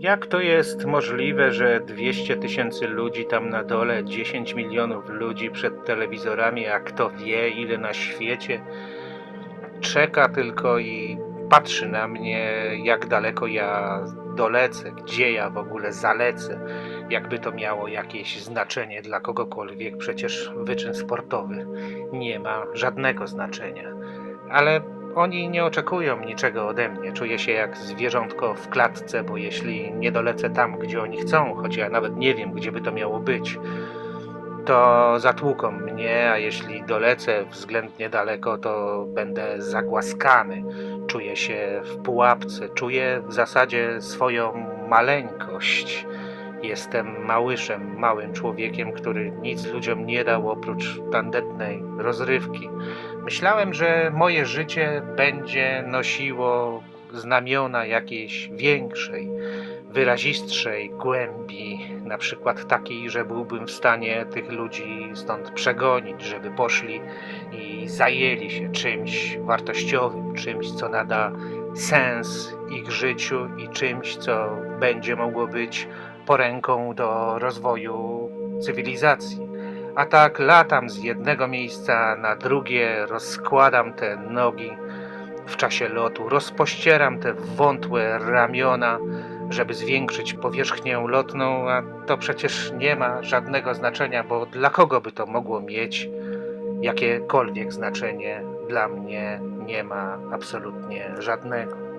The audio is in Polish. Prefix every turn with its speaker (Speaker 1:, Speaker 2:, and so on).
Speaker 1: Jak to jest możliwe, że 200 tysięcy ludzi tam na dole, 10 milionów ludzi przed telewizorami, a kto wie ile na świecie, czeka tylko i patrzy na mnie, jak daleko ja dolecę, gdzie ja w ogóle zalecę, jakby to miało jakieś znaczenie dla kogokolwiek, przecież wyczyn sportowy nie ma żadnego znaczenia. Ale oni nie oczekują niczego ode mnie. Czuję się jak zwierzątko w klatce, bo jeśli nie dolecę tam, gdzie oni chcą, choć ja nawet nie wiem, gdzie by to miało być, to zatłuką mnie, a jeśli dolecę względnie daleko, to będę zagłaskany. Czuję się w pułapce, czuję w zasadzie swoją maleńkość. Jestem małyszem, małym człowiekiem, który nic ludziom nie dał oprócz tandetnej rozrywki. Myślałem, że moje życie będzie nosiło znamiona jakiejś większej, wyrazistszej głębi, na przykład takiej, że byłbym w stanie tych ludzi stąd przegonić, żeby poszli i zajęli się czymś wartościowym, czymś, co nada sens ich życiu i czymś, co będzie mogło być poręką do rozwoju cywilizacji. A tak latam z jednego miejsca na drugie, rozkładam te nogi w czasie lotu, rozpościeram te wątłe ramiona, żeby zwiększyć powierzchnię lotną, a to przecież nie ma żadnego znaczenia, bo dla kogo by to mogło mieć jakiekolwiek znaczenie? Dla mnie nie ma absolutnie żadnego.